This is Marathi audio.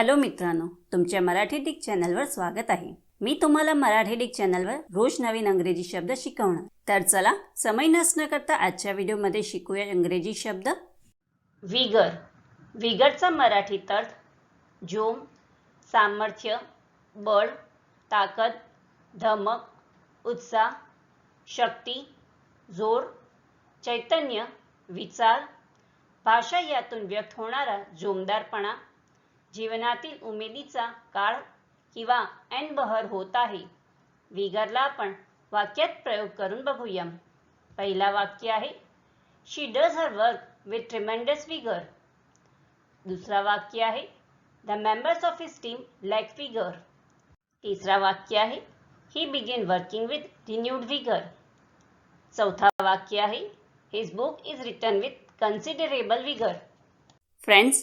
हॅलो मित्रांनो तुमच्या मराठी डिक चॅनलवर स्वागत आहे. मी तुम्हाला मराठी डिक चॅनलवर रोज नवीन अंग्रेजी शब्द शिकवणार. तर चला समय नसणं करता आजच्या व्हिडिओमध्ये शिकूया इंग्रजी शब्द. विगर. विगरचा मराठीत अर्थ जोम सामर्थ्य बळ ताकद धमक उत्साह शक्ती जोर चैतन्य विचार. भाषा यातून व्यक्त होणारा जोमदारपणा जीवनातील उमेदीचा काळ किंवा ऐनबहर होत आहे. विगरला आपण वाक्यात प्रयोग करून बघूया पहिला वाक्य आहे she does her work with tremendous vigour दुसरा वाक्य आहे the members of his team lack vigour तिसरा वाक्य आहे he begin working with renewed vigour चौथा वाक्य आहे his book is return with considerable vigour friends